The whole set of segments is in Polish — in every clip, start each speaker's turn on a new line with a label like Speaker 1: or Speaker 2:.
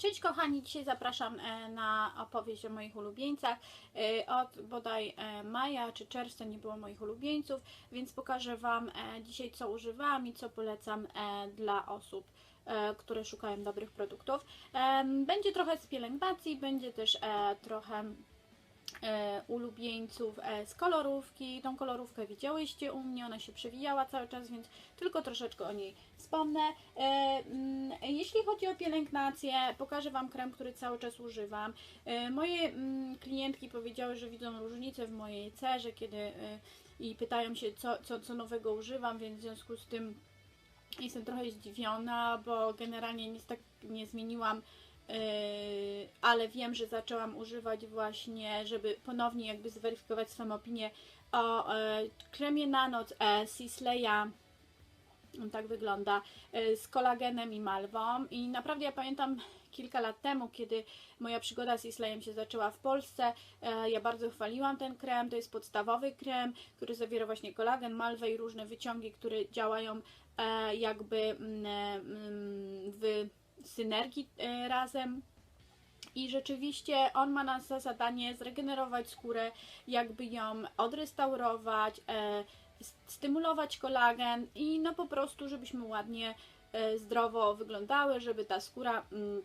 Speaker 1: Cześć kochani, dzisiaj zapraszam e, na opowieść o moich ulubieńcach. E, Od bodaj e, maja czy czerwca nie było moich ulubieńców, więc pokażę Wam dzisiaj co używam i co polecam dla osób, które szukają dobrych produktów. Będzie trochę z pielęgnacji, będzie też trochę ulubieńców z kolorówki. Tą kolorówkę widziałyście u mnie, ona się przewijała cały czas, więc tylko troszeczkę o niej wspomnę. E, jeśli chodzi o pielęgnację, pokażę Wam krem, który cały czas używam. E, moje mm, klientki powiedziały, że widzą różnicę w mojej cerze, kiedy e, i pytają się, co, co, co nowego używam, więc w związku z tym jestem trochę zdziwiona, bo generalnie nic tak nie zmieniłam Yy, ale wiem, że zaczęłam używać właśnie, żeby ponownie jakby zweryfikować swoją opinię o e, kremie na noc e, Sisleya. On tak wygląda, e, z kolagenem i malwą. I naprawdę ja pamiętam kilka lat temu, kiedy moja przygoda z Isleyem się zaczęła w Polsce, e, ja bardzo chwaliłam ten krem. To jest podstawowy krem, który zawiera właśnie kolagen, malwę i różne wyciągi, które działają e, jakby mm, mm, w synergii razem. I rzeczywiście on ma za zadanie zregenerować skórę, jakby ją odrestaurować, stymulować kolagen i no po prostu, żebyśmy ładnie, e, zdrowo wyglądały, żeby ta skóra mm,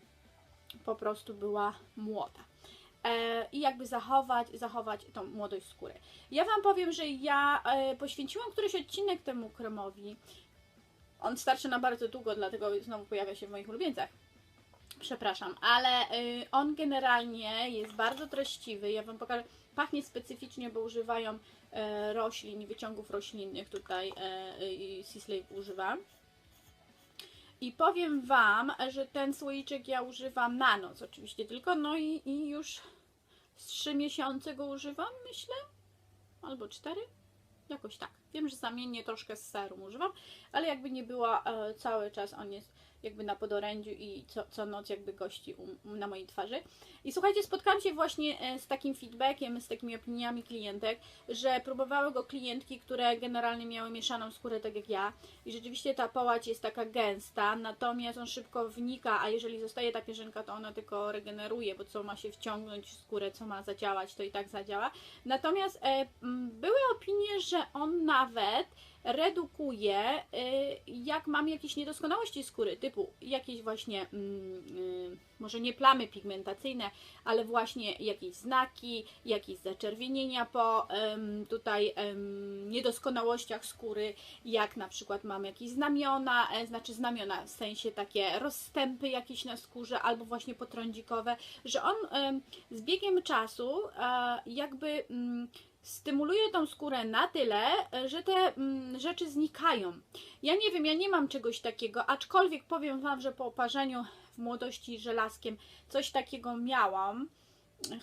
Speaker 1: po prostu była młoda. E, I jakby zachować, zachować tą młodość skóry. Ja Wam powiem, że ja e, poświęciłam któryś odcinek temu kremowi. On starczy na bardzo długo, dlatego znowu pojawia się w moich ulubieńcach. Przepraszam, ale y, on generalnie jest bardzo treściwy. Ja Wam pokażę. Pachnie specyficznie, bo używają roślin, wyciągów roślinnych. Tutaj e, y, Sisley używa. I powiem Wam, że ten słoiczek ja używam na noc oczywiście tylko. No i, i już z 3 miesiące go używam, myślę. Albo 4. Jakoś tak. Wiem, że zamiennie troszkę z serum używam, ale jakby nie było, e, cały czas on jest jakby na podorędziu i co, co noc jakby gości na mojej twarzy. I słuchajcie, spotkałam się właśnie e, z takim feedbackiem, z takimi opiniami klientek, że próbowały go klientki, które generalnie miały mieszaną skórę tak jak ja i rzeczywiście ta połać jest taka gęsta, natomiast on szybko wnika, a jeżeli zostaje ta pierzynka, to ona tylko regeneruje, bo co ma się wciągnąć w skórę, co ma zadziałać, to i tak zadziała. Natomiast e, były opinie, że on nawet redukuje, y, jak mam jakieś niedoskonałości skóry, typu jakieś właśnie, mm, y, może nie plamy pigmentacyjne, ale właśnie jakieś znaki, jakieś zaczerwienienia po tutaj niedoskonałościach skóry, jak na przykład mam jakieś znamiona, e, znaczy znamiona w sensie takie rozstępy jakieś na skórze, albo właśnie potrądzikowe, że on z biegiem czasu e, jakby mm, stymuluje tą skórę na tyle, e, że te mm, rzeczy znikają. Ja nie wiem, ja nie mam czegoś takiego, aczkolwiek powiem Wam, że po oparzeniu w młodości żelazkiem coś takiego miałam.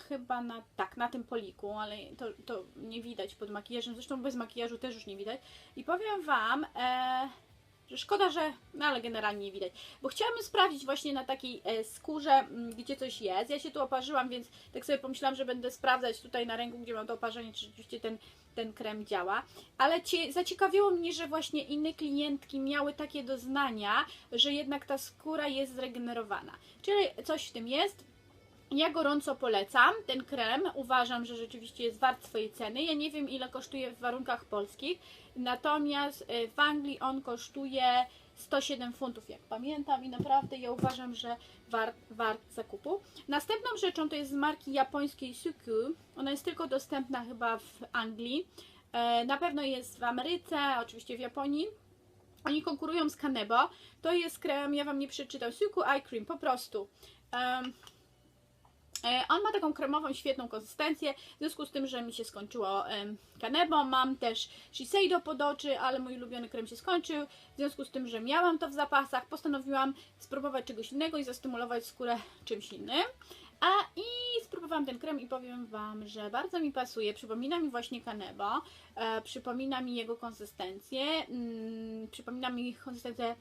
Speaker 1: Chyba na, tak, na tym poliku, ale to, to nie widać pod makijażem, zresztą bez makijażu też już nie widać. I powiem Wam, e, szkoda, że, no ale generalnie nie widać, bo chciałabym sprawdzić właśnie na takiej e, skórze, m, gdzie coś jest. Ja się tu oparzyłam, więc tak sobie pomyślałam, że będę sprawdzać tutaj na ręku, gdzie mam to oparzenie, czy rzeczywiście ten, ten krem działa. Ale cie, zaciekawiło mnie, że właśnie inne klientki miały takie doznania, że jednak ta skóra jest zregenerowana. Czyli coś w tym jest. Ja gorąco polecam ten krem. Uważam, że rzeczywiście jest wart swojej ceny. Ja nie wiem, ile kosztuje w warunkach polskich, natomiast e, w Anglii on kosztuje 107 funtów, jak pamiętam, i naprawdę ja uważam, że wart, wart zakupu. Następną rzeczą to jest z marki japońskiej Suku. Ona jest tylko dostępna chyba w Anglii. E, Na pewno jest w Ameryce, oczywiście w Japonii. Oni konkurują z Kanebo. To jest krem, ja Wam nie przeczytam, Suku Eye Cream, po prostu. E, On ma taką kremową, świetną konsystencję, w związku z tym, że mi się skończyło Kanebo, mam też Shiseido pod oczy, ale mój ulubiony krem się skończył, w związku z tym, że miałam to w zapasach, postanowiłam spróbować czegoś innego i zastymulować skórę czymś innym. A i spróbowałam ten krem i powiem Wam, że bardzo mi pasuje. Przypomina mi właśnie Kanebo, e, przypomina mi jego konsystencję, mm, przypomina mi konsystencję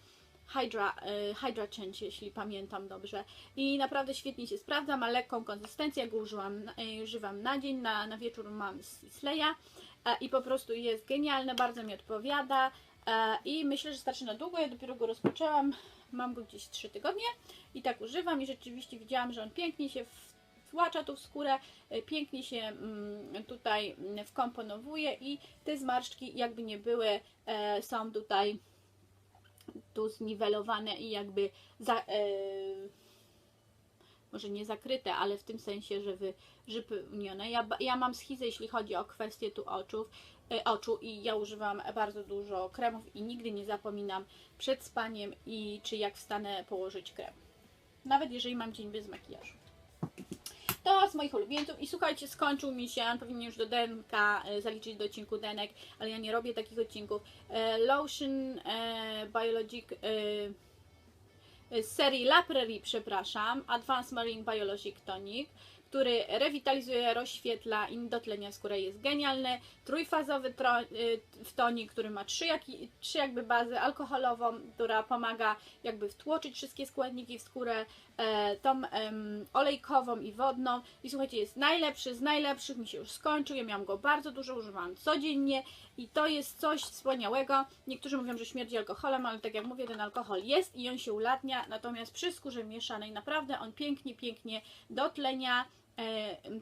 Speaker 1: Hydra, y, Hydra Change, jeśli pamiętam dobrze. I naprawdę świetnie się sprawdza, ma lekką konsystencję, go użyłam, y, używam na dzień, na, na wieczór mam Sleya. e, i po prostu jest genialne, bardzo mi odpowiada e, i myślę, że starczy na długo. Ja dopiero go rozpoczęłam, mam go gdzieś 3 tygodnie i tak używam i rzeczywiście widziałam, że on pięknie się wtłacza tu w skórę, e, pięknie się mm, tutaj mm, wkomponowuje i te zmarszczki jakby nie były, e, są tutaj tu zniwelowane i jakby za, e, może nie zakryte, ale w tym sensie, że wy, wypełnione. Ja, ja mam schizę, jeśli chodzi o kwestię tu oczów, e, oczu i ja używam bardzo dużo kremów i nigdy nie zapominam przed spaniem i czy jak wstanę położyć krem. Nawet jeżeli mam dzień bez makijażu. To z moich ulubieńców i słuchajcie, skończył mi się, powinien już do denka e, zaliczyć do odcinku denek, ale ja nie robię takich odcinków. E, Lotion e, Biologic serii La Prairie, przepraszam, Advanced Marine Biologic Tonic, który rewitalizuje, rozświetla i dotlenia skórę, jest genialny. Trójfazowy y, w tonik, który ma trzy, jaki, trzy jakby bazy, alkoholową, która pomaga jakby wtłoczyć wszystkie składniki w skórę, e, tą olejkową i wodną. I słuchajcie, jest najlepszy z najlepszych, mi się już skończył, ja miałam go bardzo dużo, używałam codziennie i to jest coś wspaniałego. Niektórzy mówią, że śmierdzi alkoholem, ale tak jak mówię, ten alkohol jest i on się ulatnia, natomiast przy skórze mieszanej naprawdę on pięknie, pięknie dotlenia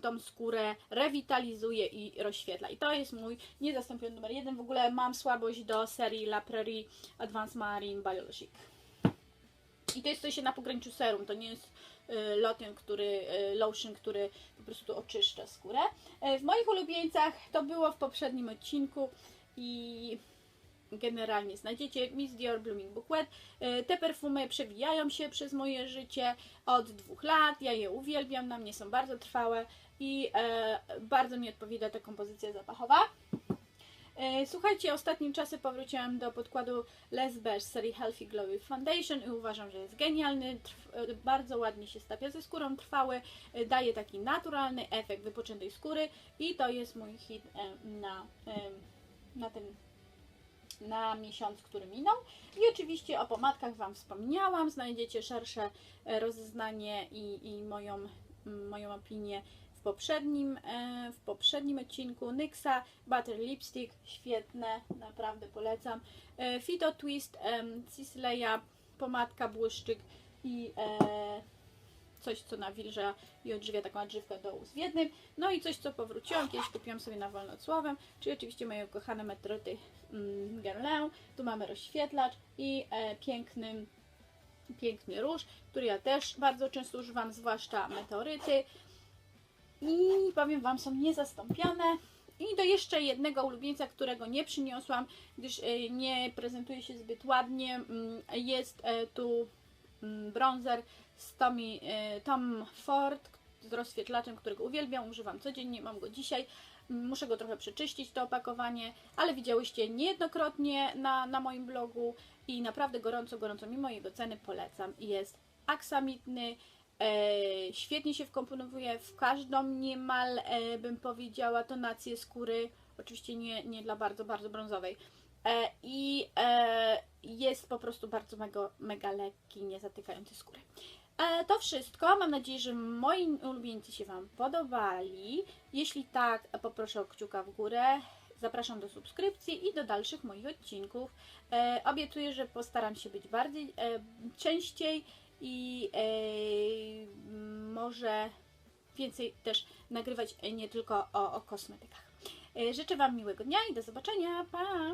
Speaker 1: tą skórę, rewitalizuje i rozświetla. I to jest mój niezastąpiony numer jeden. W ogóle mam słabość do serii La Prairie Advanced Marine Biologic. I to jest coś na pograniczu serum, to nie jest y, lotion, który, y, lotion, który po prostu oczyszcza skórę. E, W moich ulubieńcach to było w poprzednim odcinku i generalnie znajdziecie Miss Dior Blooming Bouquet. E, Te perfumy przewijają się przez moje życie od dwóch lat. Ja je uwielbiam, na mnie są bardzo trwałe i e, bardzo mi odpowiada ta kompozycja zapachowa. E, Słuchajcie, ostatnim czasem powróciłam do podkładu Les Beige serii Healthy Glowy Foundation i uważam, że jest genialny, bardzo ładnie się stapia ze skórą, trwały, daje taki naturalny efekt wypoczętej skóry i to jest mój hit na, na ten na miesiąc, który minął. I oczywiście o pomadkach Wam wspomniałam. Znajdziecie szersze e, rozeznanie i, i moją, moją opinię w poprzednim, e, w poprzednim odcinku. NYXa Butter Lipstick, świetne, naprawdę polecam. E, Fito Twist, Cisleya, pomadka, błyszczyk i coś, co nawilża i odżywia taką odżywkę do ust w jednym. No i coś, co powróciłam, kiedyś kupiłam sobie na wolnocłowem, czyli oczywiście moje ukochane metroty mm, Guerlain. Tu mamy rozświetlacz i e, piękny, piękny róż, który ja też bardzo często używam, zwłaszcza meteoryty. I powiem Wam, są niezastąpione. I do jeszcze jednego ulubieńca, którego nie przyniosłam, gdyż e, nie prezentuje się zbyt ładnie, mm, jest e, tu bronzer z Tommy, e, Tom Ford z rozświetlaczem, którego uwielbiam, używam codziennie, mam go dzisiaj. Mm, Muszę go trochę przeczyścić, to opakowanie, ale widziałyście niejednokrotnie na, na moim blogu i naprawdę gorąco, gorąco, mimo jego ceny polecam. Jest aksamitny, e, świetnie się wkomponowuje w każdą niemal, e, bym powiedziała, tonację skóry, oczywiście nie, nie dla bardzo, bardzo brązowej. E, I e, jest po prostu bardzo mega, mega lekki, nie zatykający skóry. E, to wszystko. Mam nadzieję, że moi ulubieńcy się Wam podobali. Jeśli tak, poproszę o kciuka w górę. Zapraszam do subskrypcji i do dalszych moich odcinków. E, obiecuję, że postaram się być bardziej e, częściej i może więcej też nagrywać nie tylko o, o kosmetykach. Życzę Wam miłego dnia i do zobaczenia. Pa!